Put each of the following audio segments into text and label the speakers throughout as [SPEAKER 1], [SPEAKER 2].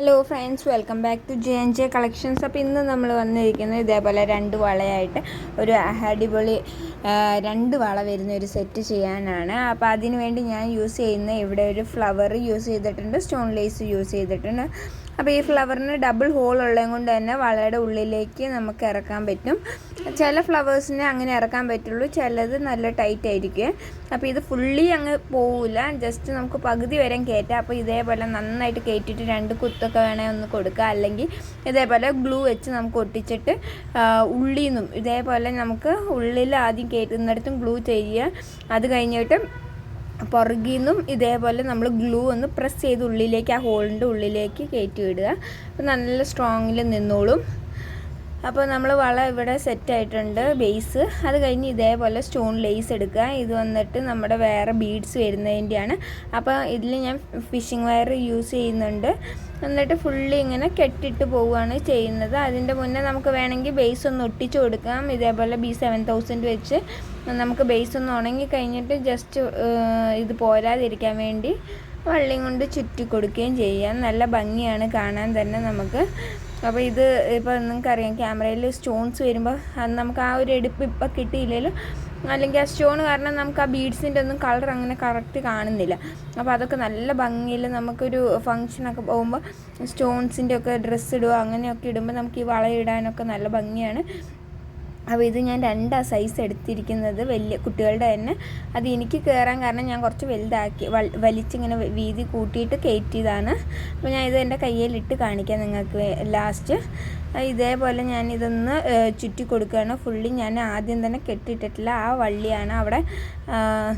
[SPEAKER 1] Hello friends welcome back to J N J collections അപ്പോൾ ഇന്ന് നമ്മൾ വന്നിരിക്കുന്നത് ഇതേപോലെ രണ്ട് വളയായിട്ട് ഒരു അടിപൊളി രണ്ട് വള വരുന്ന ഒരു സെറ്റ് ചെയ്യാനാണ്. അപ്പോൾ അതിനുവേണ്ടി ഞാൻ യൂസ് ചെയ്യുന്ന ഇവിടെ ഒരു ഫ്ലവർ യൂസ് ചെയ്തിട്ടുണ്ട് സ്റ്റോൺ ലേസ് യൂസ് ചെയ്തിട്ടുണ്ട്. അപ്പോൾ ഈ ഫ്ലവറിന് ഡബിൾ ഹോൾ ഉള്ളത് കൊണ്ട് തന്നെ വളയുടെ ഉള്ളിലേക്ക് നമുക്ക് ഇറക്കാൻ പറ്റും. ചില ഫ്ലവേഴ്സിനെ അങ്ങനെ ഇറക്കാൻ പറ്റുള്ളൂ ചിലത് നല്ല ടൈറ്റ് ആയിരിക്കും. അപ്പോൾ ഇത് ഫുള്ളി അങ്ങ് പോവില്ല ജസ്റ്റ് നമുക്ക് പകുതി വരെ കയറ്റാം. അപ്പോൾ ഇതേപോലെ നന്നായിട്ട് കയറ്റിയിട്ട് രണ്ട് കുത്തൊക്കെ വേണേൽ ഒന്ന് കൊടുക്കുക അല്ലെങ്കിൽ ഇതേപോലെ ഗ്ലൂ വെച്ച് നമുക്ക് ഒട്ടിച്ചിട്ട് ഉള്ളിൽ നിന്നും ഇതേപോലെ നമുക്ക് ഉള്ളിൽ ആദ്യം കയറ്റുന്നിടത്തും ഗ്ലൂ ചെയ്യുക. അത് കഴിഞ്ഞിട്ട് പുറകിൽ നിന്നും ഇതേപോലെ നമ്മൾ ഗ്ലൂ ഒന്ന് പ്രസ് ചെയ്ത് ഉള്ളിലേക്ക് ആ ഹോളിന്റെ ഉള്ളിലേക്ക് കയറ്റി വിടുക. അപ്പോൾ നല്ല സ്ട്രോങ്ങിൽ നിന്നോളും. അപ്പോൾ നമ്മൾ വള ഇവിടെ സെറ്റ് ആയിട്ടുണ്ട് ബേസ് അത് കഴിഞ്ഞ് ഇതേപോലെ സ്റ്റോൺ ലേസ് എടുക്കുക. ഇത് വന്നിട്ട് നമ്മുടെ വേറെ ബീഡ്സ് വരുന്നതിന്റെയാണ്. അപ്പോൾ ഇതിൽ ഞാൻ ഫിഷിംഗ് വയർ യൂസ് ചെയ്യുന്നുണ്ട്. എന്നിട്ട് ഫുള്ളി ഇങ്ങനെ കെട്ടിട്ട് പോവുകയാണ് ചെയ്യുന്നത്. അതിന്റെ മുന്നേ നമുക്ക് വേണമെങ്കിൽ ബേസ് ഒന്ന് ഒട്ടിച്ചു കൊടുക്കാം. ഇതേപോലെ ബി സെവൻ തൗസൻഡ് വെച്ച് നമുക്ക് ബേസ് ഒന്ന് ഉണങ്ങി കഴിഞ്ഞിട്ട് ജസ്റ്റ് ഇത് പോരാതിരിക്കാൻ വേണ്ടി വള്ളിയും കൊണ്ട് ചുറ്റി കൊടുക്കുകയും ചെയ്യാം. നല്ല ഭംഗിയാണ് കാണാൻ തന്നെ നമുക്ക്. അപ്പോൾ ഇത് ഇപ്പോൾ നിങ്ങൾക്കറിയാം ക്യാമറയിൽ സ്റ്റോൺസ് വരുമ്പോൾ അത് നമുക്ക് ആ ഒരു എടുപ്പ് ഇപ്പം കിട്ടിയില്ലെങ്കിലും അല്ലെങ്കിൽ ആ സ്റ്റോൺ കാരണം നമുക്ക് ആ ബീഡ്സിന്റെ ഒന്നും കളർ അങ്ങനെ കറക്റ്റ് കാണുന്നില്ല. അപ്പോൾ അതൊക്കെ നല്ല ഭംഗിയിൽ നമുക്കൊരു ഫങ്ഷനൊക്കെ പോകുമ്പോൾ സ്റ്റോൺസിന്റെ ഒക്കെ ഡ്രസ്സ് ഇടുക അങ്ങനെയൊക്കെ ഇടുമ്പോൾ നമുക്ക് ഈ വളയിടാനൊക്കെ നല്ല ഭംഗിയാണ്. അപ്പോൾ ഇത് ഞാൻ രണ്ടാ സൈസ് എടുത്തിരിക്കുന്നത് വലിയ കുട്ടികളുടെ തന്നെ. അത് എനിക്ക് കയറാൻ കാരണം ഞാൻ കുറച്ച് വലുതാക്കി വലിച്ചിങ്ങനെ വീതി കൂട്ടിയിട്ട് കയറ്റിയതാണ്. അപ്പോൾ ഞാൻ ഇത് എന്റെ കയ്യിലിട്ട് കാണിക്കാം നിങ്ങൾക്ക് ലാസ്റ്റ് ഇതേപോലെ ഞാൻ ഇതൊന്ന് ചുറ്റി കൊടുക്കുകയാണ്. ഫുള്ളി ഞാൻ ആദ്യം തന്നെ കെട്ടിയിട്ടിട്ടില്ല ആ വള്ളിയാണ് അവിടെ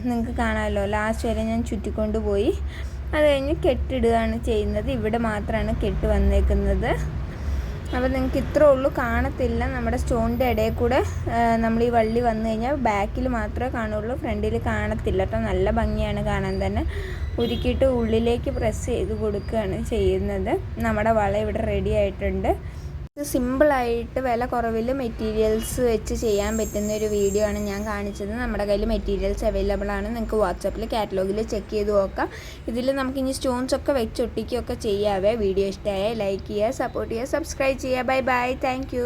[SPEAKER 1] നിങ്ങൾക്ക് കാണാമല്ലോ. ലാസ്റ്റ് വരെ ഞാൻ ചുറ്റിക്കൊണ്ട് പോയി. അത് കഴിഞ്ഞ് കെട്ടിടുകയാണ് ചെയ്യുന്നത്. ഇവിടെ മാത്രമാണ് കെട്ട് വന്നേക്കുന്നത്. അപ്പോൾ നിങ്ങൾക്ക് ഇത്രേ ഉള്ളൂ. കാണത്തില്ല. നമ്മുടെ സ്റ്റോണിന്റെ ഇടയിൽ കൂടെ നമ്മൾ ഈ വള്ളി വന്നു കഴിഞ്ഞാൽ ബാക്കിൽ മാത്രമേ കാണുള്ളൂ. ഫ്രണ്ടിൽ കാണത്തില്ല കേട്ടോ. നല്ല ഭംഗിയാണ് കാണാൻ തന്നെ. ഉരുക്കിയിട്ട് ഉള്ളിലേക്ക് പ്രസ് ചെയ്ത് കൊടുക്കുകയാണ് ചെയ്യുന്നത്. നമ്മുടെ വള ഇവിടെ റെഡി ആയിട്ടുണ്ട്. സിമ്പിളായിട്ട് വില കുറവിൽ മെറ്റീരിയൽസ് വെച്ച് ചെയ്യാൻ പറ്റുന്ന ഒരു വീഡിയോ ആണ് ഞാൻ കാണിച്ചത്. നമ്മുടെ കയ്യിൽ മെറ്റീരിയൽസ് അവൈലബിൾ ആണ്. നിങ്ങൾക്ക് വാട്സാപ്പിൽ കാറ്റലോഗിൽ ചെക്ക് ചെയ്ത് നോക്കാം. ഇതിൽ നമുക്ക് ഇനി സ്റ്റോൺസ് ഒക്കെ വെച്ചൊട്ടിക്കുകയൊക്കെ ചെയ്യാവേ. വീഡിയോ ഇഷ്ടമായ ലൈക്ക് ചെയ്യുക സപ്പോർട്ട് ചെയ്യുക സബ്സ്ക്രൈബ് ചെയ്യുക. Bye bye. താങ്ക്